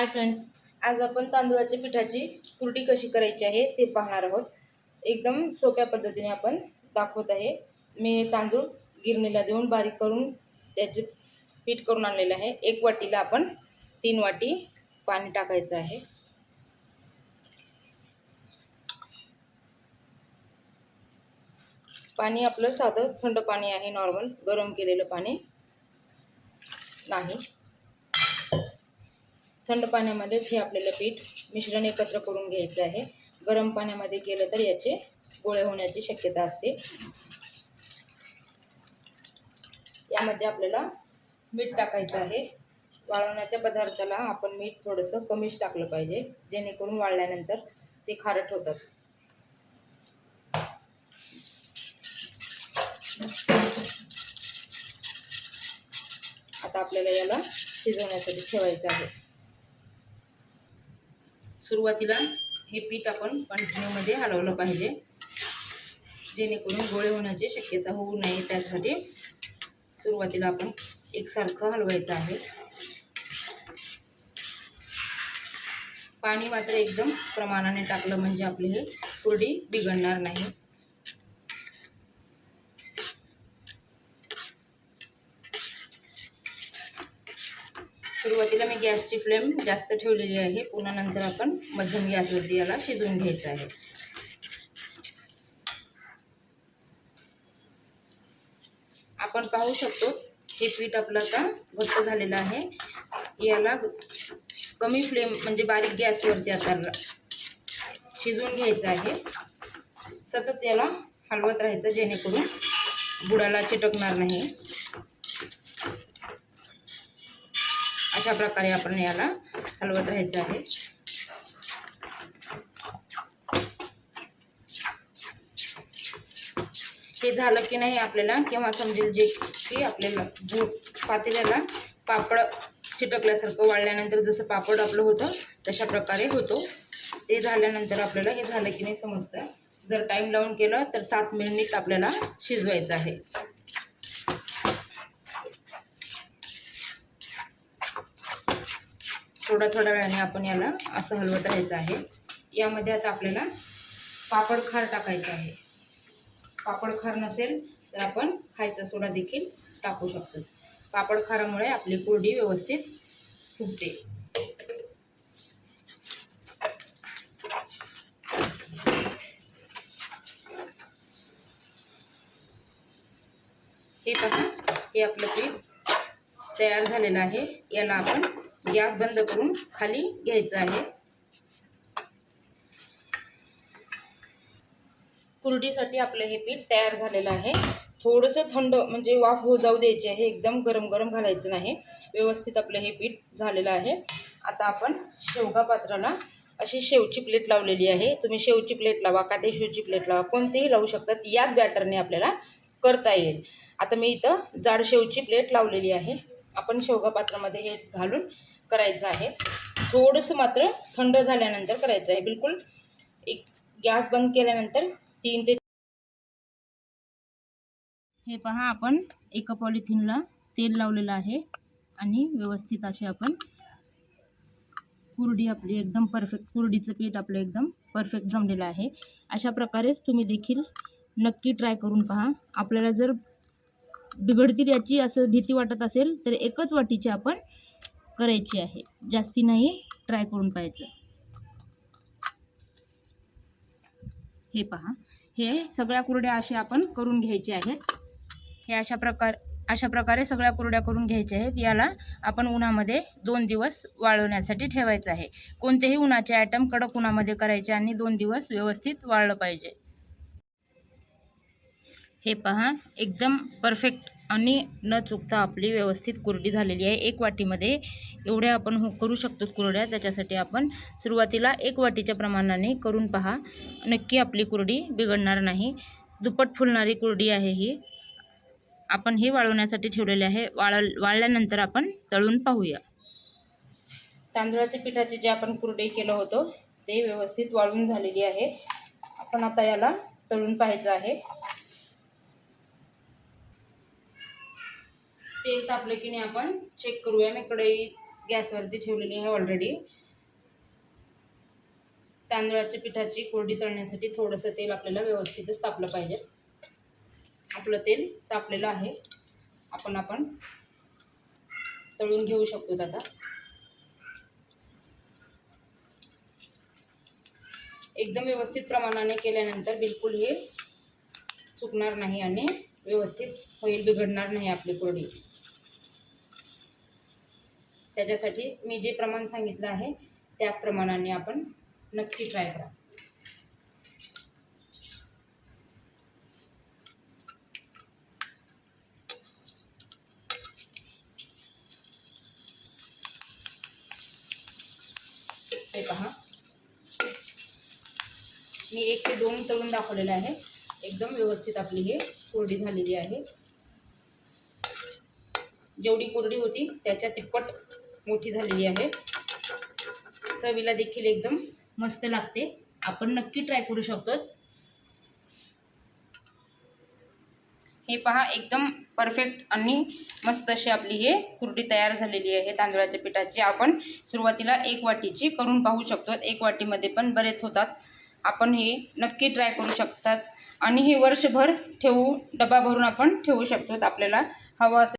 Hi friends आज आपण तांदूळाच्या पिठाची कुरडी कशी करायची आहे ते पाहणार आहोत. एकदम सोप्या पद्धतीने आपण दाखवत आहे. मी तांदूळ गिरणीला देऊन बारीक करून त्याचे पीठ करून आणलेलं आहे. एक वाटीला आपण तीन वाटी पाणी टाकायचं आहे. पाणी आपलं साधं थंड पाणी आहे नॉर्मल गरम केलेलं पाणी नाही. थंड पाण्यामध्येच हे आपल्याला पीठ मिश्रण एकत्र करून घ्यायचं आहे. गरम पाण्यामध्ये केलं तर याचे गोळे होण्याची शक्यता असते. यामध्ये आपल्याला मीठ टाकायचं आहे. वाळवण्याच्या पदार्थाला आपण मीठ थोडंसं कमीच टाकलं पाहिजे जेणेकरून वाळल्यानंतर ते खारट होतात. आता आपल्याला याला शिजवण्यासाठी ठेवायचं आहे. सुरुवातीला हे पीठ आपण कंटिन्यूमध्ये हलवलं पाहिजे. जेणेकरून गोळे होण्याची शक्यता होऊ नये त्यासाठी सुरुवातीला आपण एकसारखं हलवायचं आहे. पाणी मात्र एकदम प्रमाणाने टाकलं म्हणजे आपली हे कुरडी बिघडणार नाही. सुरुवातीला मी गॅसची फ्लेम जास्त ठेवलेली आहे. पुन्हा नंतर आपण मध्यम गॅसवरती याला शिजवून घ्यायचं आहे. आपण पाहू शकतो हे पीठ आपलं आता घट्ट झालेलं आहे. याला कमी फ्लेम म्हणजे बारीक गॅसवरती आता शिजवून घ्यायचं आहे. सतत याला हलवत राहायचं जेणेकरून बुडाला चिटकणार नाही. अशा प्रकारे आपण याला हलवत राहायचं आहे. हे झालं की नाही आपल्याला केव्हा समजेल जे की आपल्याला बूट पातेल्याला पापड चिटकल्यासारखं वाळल्यानंतर जसं पापड आपलं होतं तशा प्रकारे होतो. ते झाल्यानंतर आपल्याला हे झालं की नाही समजतं. जर टाईम लावून केलं तर सात मिनिट आपल्याला शिजवायचं आहे. थोडा थोड्या वेळाने आपण याला असं हलवत राहायचं आहे. यामध्ये आता आपल्याला पापड खार टाकायचं आहे. पापड खार नसेल तर आपण खायचा सोडा देखील टाकू शकतो. पापड खारामुळे आपली कुरडी व्यवस्थित फुगते. हे पहा हे आपलं पीठ तयार झालेलं आहे. याला आपण गॅस बंद करून खाली घ्यायचं आहे. कुरडीसाठी आपलं हे पीठ तयार झालेलं आहे. थोडंसं थंड म्हणजे वाफ हो जाऊ द्यायची आहे. एकदम गरम गरम घालायचं नाही. व्यवस्थित आपलं हे पीठ झालेलं आहे. आता आपण शेवगा पात्राला अशी शेवची प्लेट लावलेली आहे. तुम्ही शेवची प्लेट लावा का शेवची प्लेट लावा कोणतेही लावू शकतात याच बॅटरने आपल्याला करता येईल. आता मी इथं जाड शेवची प्लेट लावलेली आहे. आपण शेवगा पात्रामध्ये हे घालून करायचं आहे. थोडंसं मात्र थंड झाल्यानंतर करायचं आहे. बिलकुल एक गॅस बंद केल्यानंतर तीन ते हे पहा आपण एका पॉलिथिनला तेल लावलेलं आहे आणि व्यवस्थित असे आपण कुरडी आपली एकदम परफेक्ट कुरडीचं पीठ आपलं एकदम परफेक्ट जमलेलं आहे. अशा प्रकारेच तुम्ही देखील नक्की ट्राय करून पहा. आपल्याला जर बिघडतील याची असं भीती वाटत असेल तर एकच वाटीची आपण करायची आहे. जास्ती नाही ट्राय करून पाहायचं. हे पहा. हे सगळ्या कुरड्या अशा आपण करून घ्यायचे आहेत. हे अशा प्रकार अशा प्रकारे सगळ्या कुरड्या करून घ्यायच्या आहेत. याला आपण उन्हामध्ये दोन दिवस वाळवण्यासाठी ठेवायचं आहे. कोणतेही उन्हाचे आयटम कडक उन्हामध्ये करायचे आणि दोन दिवस व्यवस्थित वाळलं पाहिजे. हे पहा. एकदम परफेक्ट आणि न चुकता आपली व्यवस्थित कुरडी झालेली आहे. एक वाटीमध्ये एवढ्या आपण हो करू शकतो कुरड्या. त्याच्यासाठी आपण सुरुवातीला एक वाटीच्या प्रमाणाने करून पहा. नक्की आपली कुरडी बिघडणार नाही. दुप्पट फुलणारी कुरडी आहे ही. आपण हे वाळवण्यासाठी ठेवलेले आहे. वाळ वाळल्यानंतर आपण तळून पाहूया. तांदळाच्या पिठाचे जे आपण कुरडे केलं होतं ते व्यवस्थित वाळून झालेली आहे. आपण आता याला तळून पाहायचं आहे तेल तापलं की नाही आपण चेक करूया. मी कढई गॅसवरती ठेवलेली आहे ऑलरेडी तांदळाच्या पिठाची कोरडी तळण्यासाठी थोडंसं तेल आपल्याला व्यवस्थितच तापलं पाहिजे. आपलं तेल तापलेलं आहे. आपण आपण तळून घेऊ शकतो आता. एकदम व्यवस्थित प्रमाणाने केल्यानंतर बिलकुल हे चुकणार नाही आणि व्यवस्थित होईल बिघडणार नाही आपली कोरडी. त्याच्यासाठी मी जे प्रमाण सांगितलं आहे त्याच प्रमाणाने आपण नक्की ट्राय करा. हे पहा. मी एक ते दोन तळून दाखवलेलं आहे. एकदम व्यवस्थित आपली हे कोरडी झालेली आहे. जेवढी कोरडी होती त्याच्या तिप्पट मोठी झालेली आहे. चवीला देखील एकदम मस्त लागते. आपण नक्की ट्राय करू शकतो. हे पहा एकदम परफेक्ट आणि मस्त अशी आपली हे कुरडी तयार झालेली आहे तांदळाच्या पिठाची. आपण सुरुवातीला एक वाटीची करून पाहू शकतो. एक वाटीमध्ये पण बरेच होतात. आपण हे नक्की ट्राय करू शकतात. आणि हे वर्षभर ठेवू डबा भरून आपण ठेवू शकतो. आपल्याला हवं असं